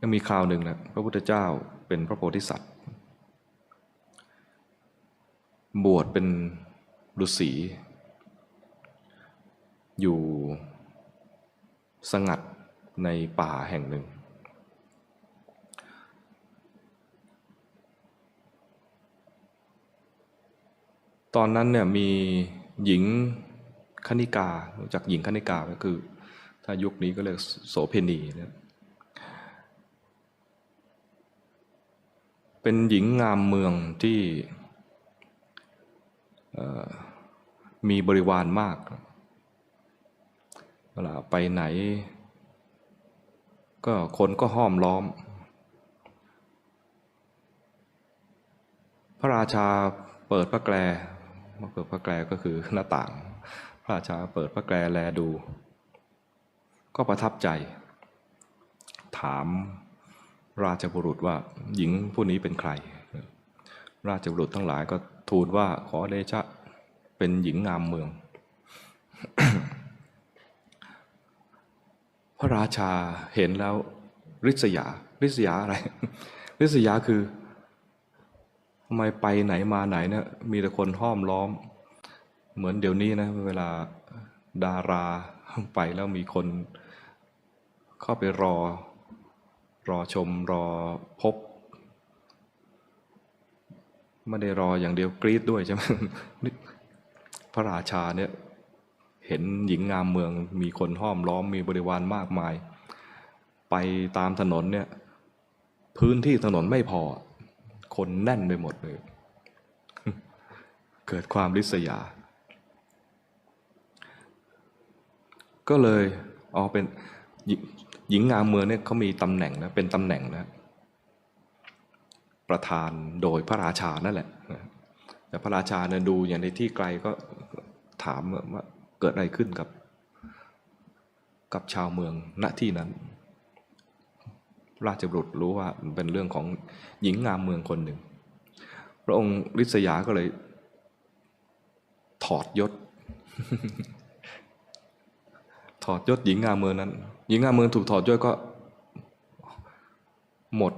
ยังมีคราวหนึ่งนะพระพุทธเจ้าเป็นพระโพธิสัตว์ บวชเป็นฤาษีอยู่สงัดในป่าแห่งหนึ่ง ตอนนั้นเนี่ยมีหญิงคณิการู้จักหญิงคณิกาก็คือ ถ้ายุคนี้ก็เรียกโสเพณีเนี่ย เป็นหญิงงามเมืองที่มีบริวารมากเวลาไปไหน ก็คนก็ห้อมล้อม พระราชาเปิดพระแกรเปิดพระแกรก็คือหน้าต่าง พระราชาเปิดพระแกรแลดู ก็ประทับใจ ถาม ราชบุรุษว่าหญิงผู้นี้เป็นใคร ราชบุรุษทั้งหลายก็ทูลว่าขอเดชะเป็นหญิงงามเมือง พระราชาเห็นแล้วริษยาริษยาอะไร ริษยาคือทำไมไปไหนมาไหนเนี่ยมีแต่คนห้อมล้อม เหมือนเดี๋ยวนี้นะเวลาดาราไปแล้วมีคนเข้าไปรอ รอชมรอพบไม่ได้รออย่างเดียวกรี๊ดด้วยใช่ไหมพระราชาเนี่ยเห็นหญิงงามเมืองมีคนห้อมล้อมมีบริวารมากมาย ไปตามถนนเนี่ยพื้นที่ถนนไม่พอ คนแน่นไปหมดเลย เกิดความริษยา ก็เลยอ๋อเป็น หญิงงามเมืองเนี่ยเขามีตำแหน่งนะเป็นตำแหน่งนะประธานโดยพระราชานั่นแหละแต่พระราชาเนี่ยดูอย่างในที่ไกลก็ถามว่าเกิดอะไรขึ้นกับ กับชาวเมืองณที่นั้น ราชบุรุษรู้ว่าเป็นเรื่องของหญิงงามเมืองคนหนึ่ง พระองค์ริษยาก็เลย ถอดยศ ถอดยศหญิงงามเมืองนั้น หญิงงามเมืองถูกถอดยศก็ หมด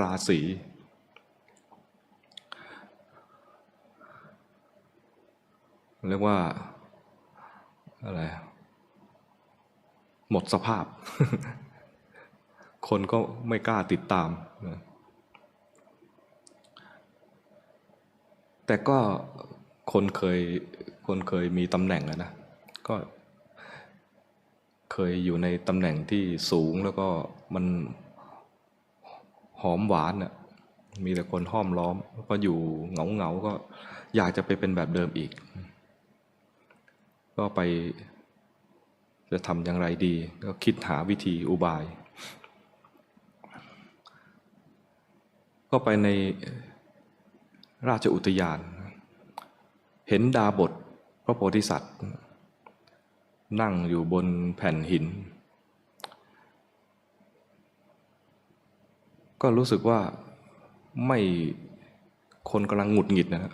ราศีเรียกว่าอะไรหมดสภาพ คนก็ไม่กล้าติดตาม แต่ก็คนเคยคนเคยมีตำแหน่งอะนะ ก็ เคยอยู่ในตำแหน่งที่สูงแล้วก็มันหอมหวานอะมีแต่คนห้อมล้อม ก็อยู่เหงาเหงาๆก็อยากจะไปเป็นแบบเดิมอีก ก็ไปจะทำอย่างไรดี ก็คิดหาวิธีอุบาย ก็ไปในราชอุทยาน เห็นดาบทพระโพธิสัตว์ นั่งอยู่บนแผ่นหิน ก็รู้สึกว่าไม่คนกำลังหงุดหงิดนะฮะ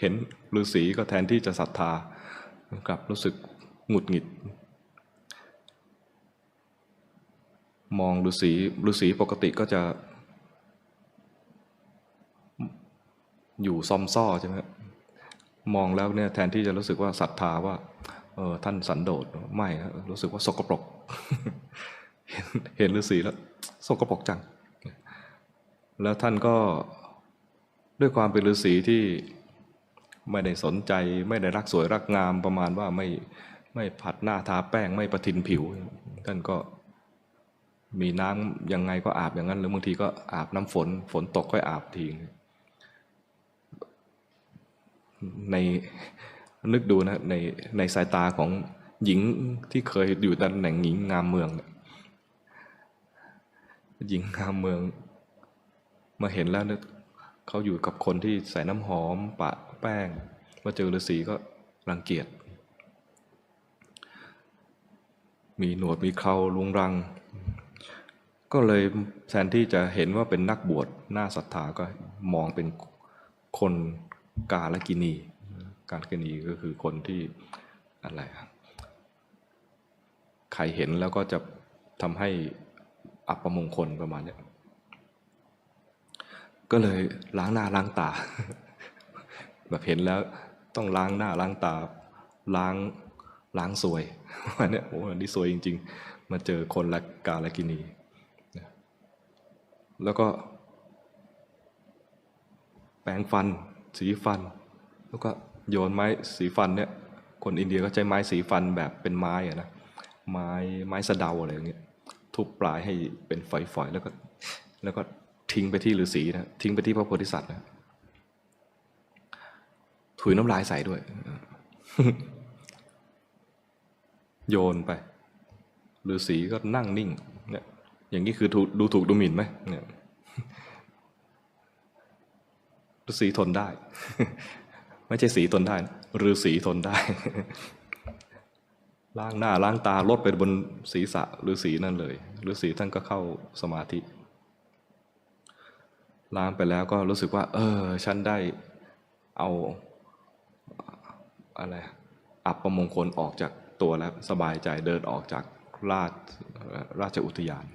เห็นฤาษีก็แทนที่จะศรัทธากลับรู้สึกหงุดหงิด มองฤาษีฤาษีปกติก็จะ อยู่ซอมซ่อใช่ไหมมองแล้วเนี่ยแทนที่จะรู้สึกว่าศรัทธาว่า เออท่านสันโดษไม่รู้สึกว่าสกปรกเห็นเห็นฤาษีแล้วสกปรกจัง แล้วท่านก็ด้วยความเป็นฤาษีที่ไม่ได้สนใจ ไม่ได้รักสวยรักงามประมาณว่าไม่ไม่ผัดหน้าทาแป้งไม่ประทินผิว ท่านก็มีน้ำยังไงก็อาบอย่างนั้น หรือบางทีก็อาบน้ำฝน ฝนตกก็อาบทีใน นึกดูนะในในสายตาของหญิงที่เคยอยู่ตำแหน่งหญิงงามเมืองหญิงงามเมือง มาเห็นแล้วเนี่ยเขาอยู่กับคนที่ใส่น้ำหอม ปะแป้ง มาเจอฤาษีก็รังเกียจมีหนวดมีเคราลุงรัง ก็เลยแทนที่จะเห็นว่าเป็นนักบวชหน้าศรัทธาก็มองเป็นคนกาลกินี กาลกินีก็คือคนที่อะไรอะใครเห็นแล้วก็จะทำให้อัปมงคลประมาณเนี้ยก็เลยล้างหน้าล้างตา แบบเห็นแล้วต้องล้างหน้าล้างตา ล้างล้างสวยวันนี้โอ้โหอันนี้สวยจริง ๆ มาเจอคนละกาลกินีแล้วก็ แปรงฟัน สีฟัน แล้วก็ โยนไม้สีฟันเนี่ยคนอินเดียก็ใช้ไม้สีฟันแบบเป็นไม้อะนะไม้ไม้สะเดาอะไรอย่างเงี้ยทุบปลายให้เป็นฝอยๆแล้วก็แล้วก็ทิ้งไปที่ฤาษีนะทิ้งไปที่พระโพธิสัตว์นะถุยน้ำลายใส่ด้วย โยนไปฤาษีก็นั่งนิ่งเนี่ยอย่างนี้คือถูดูถูกดูหมิ่นไหมเนี่ยฤาษีทนได้ ไม่ใช่สีทนได้นะฤาษีทนได้ ล้างหน้าล้างตาลดไปบนศีรษะฤาษีนั่นเลยฤาษีท่านก็เข้าสมาธิ ล้างไปแล้วก็รู้สึกว่า เออ ฉันได้เอาอะไรอับประมงคลออกจากตัวแล้วสบายใจเดินออกจากราชราชอุทยาน